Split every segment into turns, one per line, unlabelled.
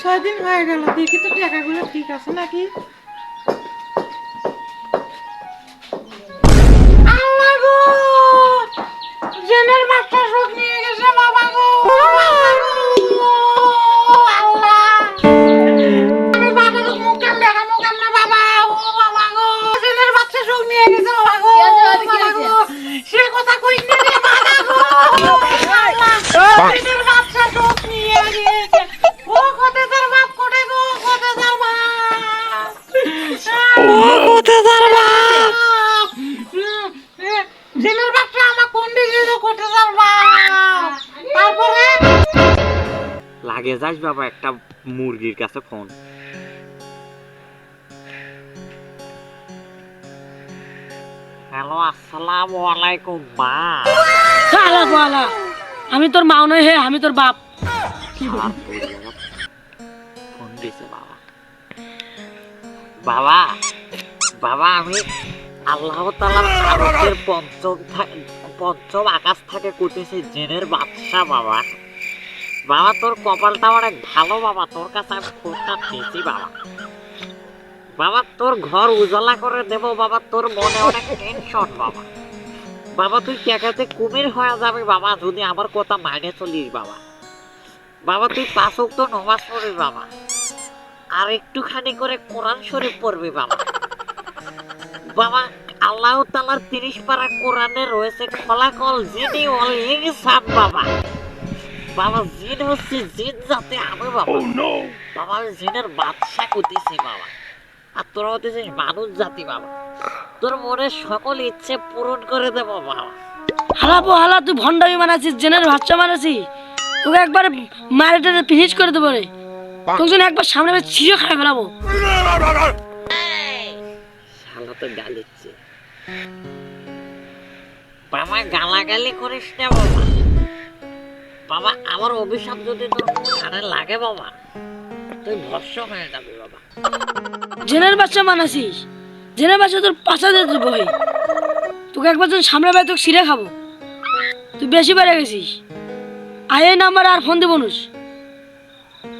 ছয় দিন হয়ে গেল দেখি তো টাকাগুলো ঠিক আছে নাকি! জেনের বাচ্চা নিয়ে
যাস বাবা একটা মুরগির কাছে ফোন। হ্যালো আসসালামু আলাইকুম মা।
গো আলা আমি তোর মাও নই হে আমি তোর বাপ।
আর বলি ফোন দিছে বাবা। বাবা বাবা আমি আল্লাহ তালার আরশের পঞ্চম পঞ্চম আকাশ থেকে করতেছি জেনের বাদশা বাবা। বাবা, তোর কপালটা অনেক ভালো বাবা, তোর কাছে আমি ফোনটা পেয়েছি বাবা। বাবা, তোর ঘর উজালা করে দেব, বাবা, তোর মনে অনেক টেনশন বাবা। বাবা, তুই টাকাতে কুমির হয়ে যাবে বাবা, যদি আমার কথা মাইনে চলিস বাবা। বাবা, তুই পাঁচ তো নমাজ পড়বি বাবা। আর একটুখানি করে কোরআন শরীফ পড়বি বাবা। বাবা, আল্লাহ তালার তিরিশ পারা কোরআনে রয়েছে খোলাকল জিনি অল ইনসান বাবা। বাবা জিন হচ্ছে জিন জাতে আমি বাবা। বাবা আমি জিনের বাদশা করতেছি বাবা। আর তোরা হতেছিস মানুষ জাতি বাবা। তোর মনের সকল ইচ্ছে পূরণ করে দেবো বাবা।
হালা পো হালা তুই ভণ্ডামি মানাছিস জেনের বাচ্চা মানাছিস তোকে একবার মারে টেনে ফিনিশ করে দেবো রে। তোকে যেন একবার সামনে ছিঁড়ে খাই ফেলাবো।
শালা তো গালিচ্ছে। বাবা গালাগালি করিস না বাবা। বাবা আমার অভিশাপ যদি তোর কানে লাগে বাবা তুই ভস্য হয়ে যাবি বাবা।
জেনের বাচ্চা মানাছিস জেনের বাচ্চা তোর পাশা দেবো হে। তোকে একবার যখন সামনে পাই তোকে ছিঁড়ে খাব। তুই বেশি বেড়ে গেছিস। আয় নাম্বার আর ফোন দিব নুস।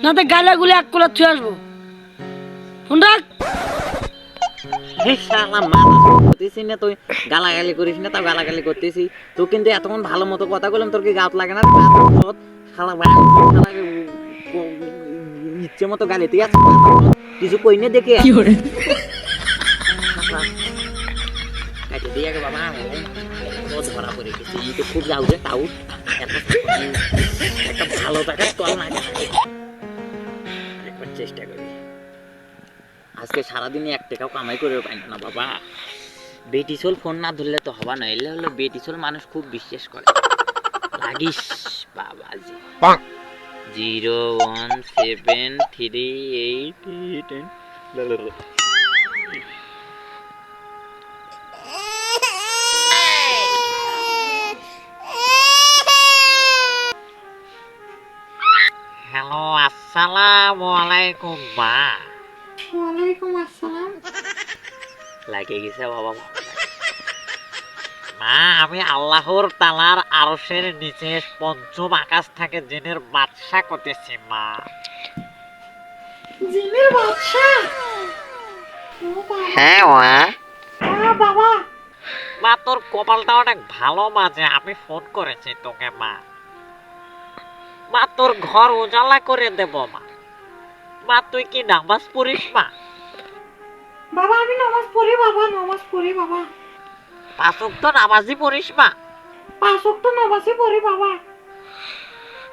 না তো গালা গুলে এক কোলা থুয়ে আসব। ফোন রাখ।
করতেছি না তুই গালাগালি করিস না তাও গালাগালি করতেছি। তুই কিন্তু এতক্ষণ ভালো মতো কথা বললাম তোর কি গাত লাগে না? রে? শালা শালা ইচ্ছে মতো গালি তুই কিছু কই না দেখে। কাটে দিয়ে আগে বাবা ধরা পড়ে গেছে এই তো খুব যাও রে তাও। একটা ভালো টাকা তল না একবার চেষ্টা করি। আজকে সারাদিনে এক টাকাও কামাই করে পাই না বাবা। বেটিসোল ফোন না ধরলে তো হবা না এলে হলো বেটিসোল মানুষ খুব বিশ্বাস করে লাগিস বাবা বাবাজি zero one seven three eight eight hello আসসালামু আলাইকুম মা।
ওয়ালাইকুম আসসালাম।
লাগে গেছে বাবা। মা আমি আল্লাহর তালার আরশের নিচে পঞ্চম আকাশ থেকে জেনের বাদশা করতেছি মা।
জিনের ও
হ্যাঁ মা।
বাবা।
মা তোর কপালটা অনেক ভালো মা যে আমি ফোন করেছি তোকে মা। মা তোর ঘর উজালা করে দেব মা। মা তুই কি নামাজ পড়িস মা?
বাবা আমি নামাজ পড়ি বাবা নামাজ পড়ি বাবা।
পাঁচক তো নামাজই পড়িস মা।
পাঁচ ওয়াক্ত নামাজই পড়ি বাবা।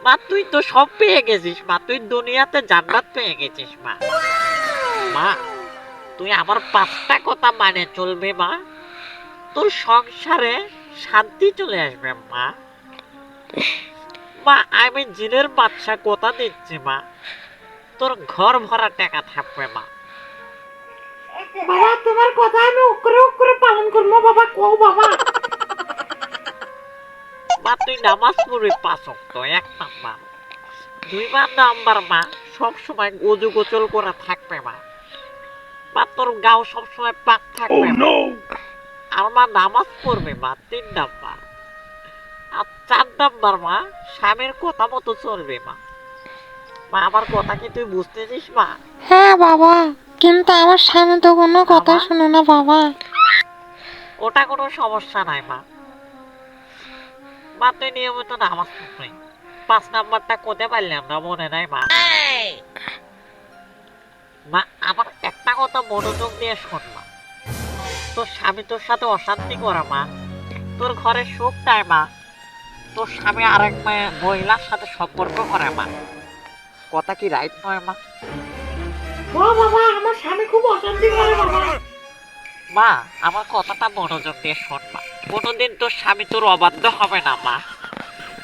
মা তুই তো সব পেয়ে গেছিস মা। তুই দুনিয়াতে জান্নাত পেয়ে গেছিস মা। মা তুই আমার পাঁচটা কথা মানে চলবে মা। তোর সংসারে শান্তি চলে আসবে মা। মা আমি জিনের বাচ্চা কথা দিচ্ছি মা। তোর ঘর ভরা টাকা থাকবে মা।
বাবা তোমার কথা আমি উকরে উকরে পালন করব বাবা কও বাবা।
মা তুই নামাজ পড়বি পাঁচক তো এক নাম্বার। দুইবার নাম্বার মা সব সময় গজু গোচল করে থাকবে মা। মা তোর গাও সব সময় পাক থাকবে মা। আর মা নামাজ পড়বে মা তিন নাম্বার। আর চার নাম্বার মা স্বামীর কথা মতো চলবে মা। মা আমার কথা কি তুই বুঝতেছিস মা?
হ্যাঁ বাবা। কিন্তু আমার স্বামী তো কোনো কথা? শুনে না বাবা।
ওটা কোনো সমস্যা নাই মা। মা তুই নিয়মিত নামাজ পড়বি। পাঁচ নাম্বারটা কোতে পারলাম না মনে নাই মা? মা আমার একটা কথা মনোযোগ দিয়ে শোন মা। তোর স্বামী তোর সাথে অশান্তি করে মা। তোর ঘরে সুখ নাই মা। তোর স্বামী আরেক মেয়ে মহিলার সাথে সম্পর্ক করে মা। কথা কি রাইট নয় মা?
ও বাবা আমার স্বামী খুব অশান্তি করে বাবা
মা। আমার কথাটা মনোযোগ দিয়ে শোন মা। কোনোদিন তোর স্বামী তোর অবাধ্য হবে না মা।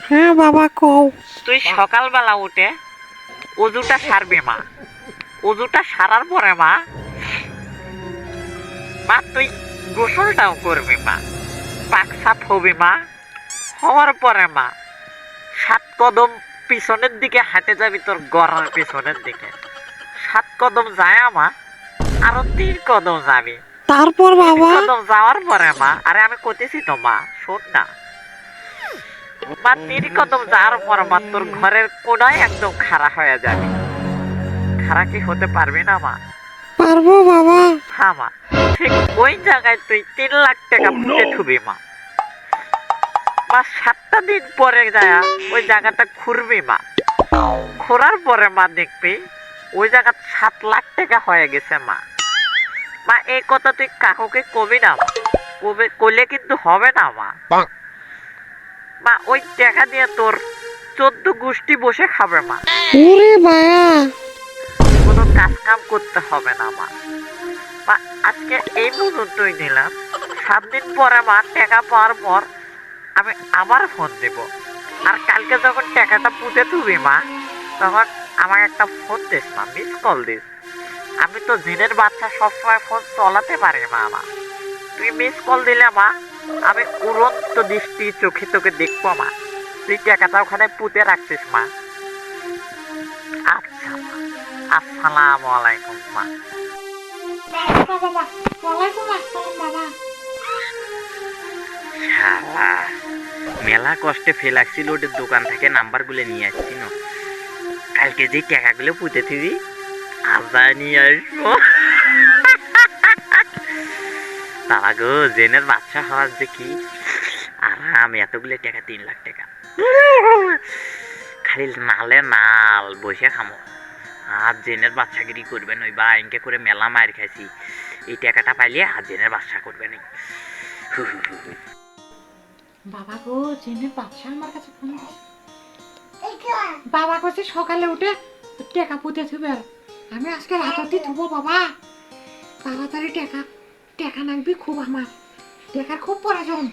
হ্যাঁ বাবা কও।
তুই সকালবেলা উঠে অজুটা সারবি মা। অজুটা সারার পরে মা মা তুই গোসলটাও করবি মা। পাক সাফ হবি মা। হওয়ার পরে মা সাত কদম পিছনের দিকে হাঁটে যাবি তোর গড়ার পিছনের দিকে। সাত কদম যায় মা আরও তিন কদম যাবি।
তারপর বাবা?
কদম যাওয়ার পরে মা আরে আমি কইতেছি তো মা শোন না। মা তিন কদম যাওয়ার পর মা তোর ঘরের কোনায় একদম খাড়া হয়ে যাবে। খাড়া কি হতে পারবি না মা?
পারব বাবা।
হ্যাঁ মা ঠিক ওই জায়গায় তুই তিন লাখ টাকা পুঁতে থুবি মা। মা সাতটা দিন পরে যায় ওই জায়গাটা খুঁড়বি মা। খোঁড়ার পরে মা দেখবি ওই জায়গা সাত লাখ টাকা হয়ে গেছে মা। মা এই কথা তুই কাকুকে কবি না। কবে কইলে কিন্তু হবে না মা। মা ওই টাকা দিয়ে তোর চোদ্দ গোষ্ঠী বসে খাবে মা।
ওরে
কোনো কাজ কাম করতে হবে না মা। মা আজকে এই পর্যন্তই নিলাম। সাত দিন পরে মা টাকা পাওয়ার পর আমি আবার ফোন দেব। আর কালকে যখন টাকাটা পুঁতে তুবি মা তখন আমাকে একটা ফোন দিস মা মিস কল দিস। আমি তো জিনের বাচ্চা সবসময় ফোন চলাতে পারি মা। আমার তুই মিস কল দিলে মা আমি উড়ন্ত দৃষ্টি চোখে তোকে দেখব মা। তুই টাকাটা ওখানে পুঁতে রাখছিস মা? আচ্ছা মা। আসসালামু আলাইকুম মা।
শালা মেলা কষ্টে ফেলাক্সিল ওদের দোকান থেকে নাম্বারগুলো নিয়ে আসছি না? কালকে যে টাকাগুলো পুঁতে থিবি আবার নিয়ে আসব। তারা গো, জেনের বাচ্চা হওয়ার যে কি? আরাম, এতগুলো টাকা, তিন লাখ টাকা। খালি নালে নাল বসে খামো। আর জেনের বাচ্চাগিরি করবেন ওই বা এনকে করে মেলা মার খাইছি। এই টাকাটা পাইলে আর জেনের বাচ্চা করবেন
বাবা গো জেনে বাচ্চা আমার কাছে ফোন। বাবা কইছে সকালে উঠে টেকা পুঁতে থুবে। আমি আজকে রাততি থুবো বাবা। তাড়াতাড়ি টেকা টেকা নাকবি খুব আমার। টেকার খুব প্রয়োজন।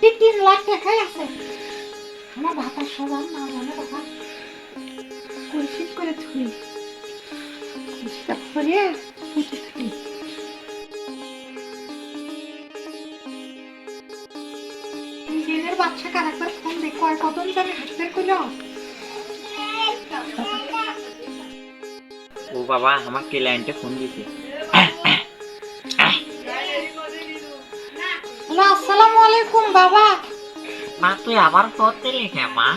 তিন আছে? আমার ভাতার সবার না বাবা। করে থুই করে নিজের বাচ্চা কার একবার ফোন দে কয় কদম যাবে হাত বের করল
ও বাবা আমার ক্লায়েন্টে ফোন দিছে
হ্যালো আসসালামু আলাইকুম বাবা।
মা তুই আবার ফোন দিলি মা?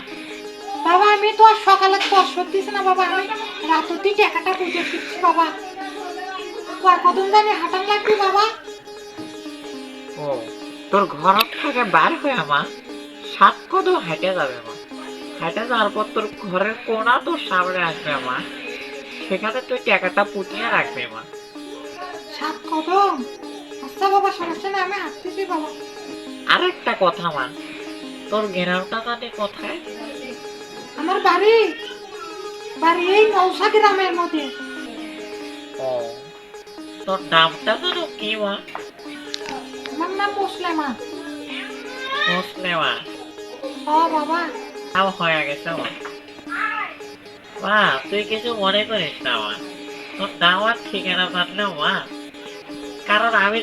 বাবা আমি তো আর সকালে তো আর সত্যিছি না বাবা। আমি রাততি টাকাটা বুঝে ফিরছি বাবা। কয় কদম জানি? হাঁটান লাগবে বাবা।
ও তোর ঘর থেকে বার হয়ে মা। সাত কদম হেঁটে যাবে মা। হেঁটে যাওয়ার পর তোর ঘরের কোনা তোর সামনে আসবে মা। সেখানে তুই টাকাটা পুঁতিয়ে রাখবে মা।
সাত কদম আচ্ছা বাবা সমস্যা নেই আমি হাঁটতেছি বাবা।
আরেকটা কথা মা তোর গ্রামটা জানি কোথায়?
আমার বাড়ি। বাড়ি এই নৌসা গ্রামের মধ্যে।
ও তোর নামটা যেন কি মা?
আমার নাম মুসলেমা
মুসলে মা
ও বাবা।
হয়ে গেছে মা মা তুই কিছু মনে করিস না মা তোর আর ঠিকানা জানলেও মা কারণ আমি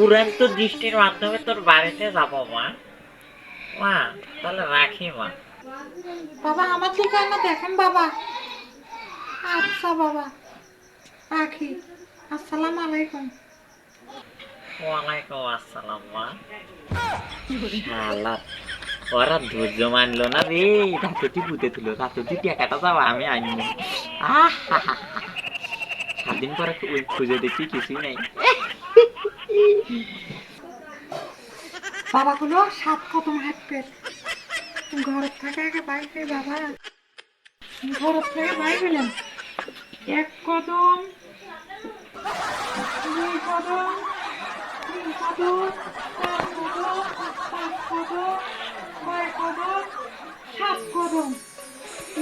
উড়ন্ত দৃষ্টির মাধ্যমে তোর বাড়িতে যাব মা। মা তাহলে রাখি মা।
বাবা আমার ঠিকানা দেখেন বাবা। আচ্ছা বাবা রাখি। আসসালামু আলাইকুম।
ওয়ালাইকুম আসসালাম মা।
ওরা ধৈর্য মানলো না রে। রাতটি পুঁতে ছিল রাতটি টাকাটা যাব আমি আনব আহ সাত দিন পরে খুঁজে দেখি কিছুই নাই।
বাবাগুলো সাত কদম হাঁটবে। ঘর থেকে আগে বাইরে, বাবা। ঘর থেকে বাইরে গেলাম এক কদম, দুই কদম, তিন কদম, চার কদম, পাঁচ কদম। কদম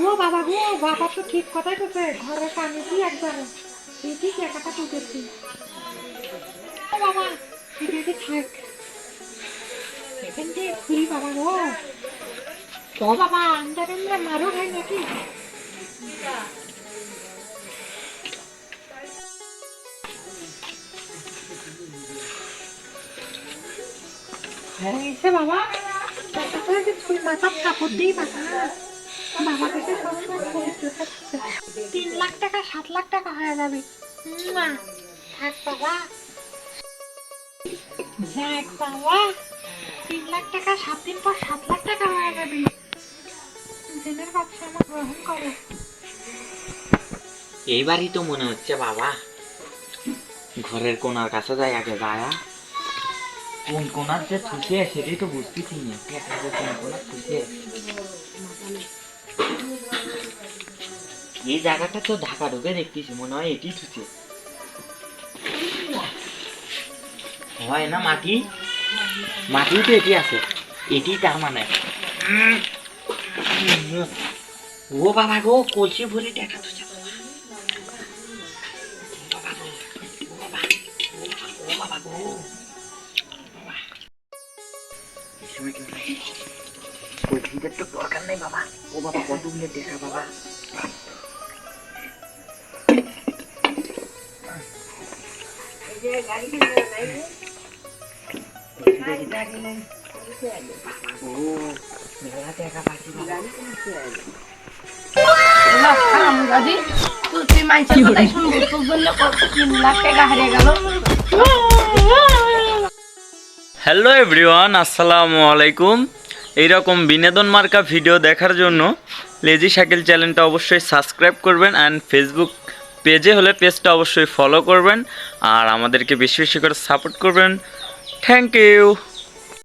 ও বাবা গো, বাবা তো ঠিক কথাই বলছে, ঘরের পানি দিয়ে একবার? এটি টাকাটা তুলেছি। বাবা, এটা থাক। এখান ঘুরি বাবা গো। ও বাবা আন্দার আমরা মারো ভাই নাকি? হ্যাঁ বাবা। তিন লাখ টাকা, সাত লাখ টাকা হয়ে যাবে। তিন লাখ টাকা, সাত দিন পর সাত লাখ টাকা হয়ে যাবে। জেনের ব্যবসা আমার গ্রহণ করো।
এইবারই তো মনে হচ্ছে বাবা, ঘরের কোনার কাছে যাই, আগে যায়া কোন কোনার যে সেটাই তো বুঝতেছি না। কোন কোনার এই জায়গাটা তো ঢাকা ঢুকে দেখতেছি, মনে হয় এটি হয় না মাটি? মাটি তো এটি আছে। এটি তার মানে। ও বাবা গো, কলসি ভরে টাকা থুসে কলসিটার তো দরকার নেই, বাবা। ও বাবা কতগুলো দেখা, বাবা?
তুই মাইসের কথাই শুনব? তোর জন্য তিন লাখ টাকা হারিয়ে গেল।
হ্যালো এভরিওয়ান আসসালামু আলাইকুম। এইরকম বিনোদন মার্কা ভিডিও দেখার জন্য লেজি শাকিল চ্যানেলটা অবশ্যই সাবস্ক্রাইব করবেন অ্যান্ড ফেসবুক পেজে হলে পেজটা অবশ্যই ফলো করবেন। আর আমাদেরকে বেশি বেশি করে সাপোর্ট করবেন। Thank you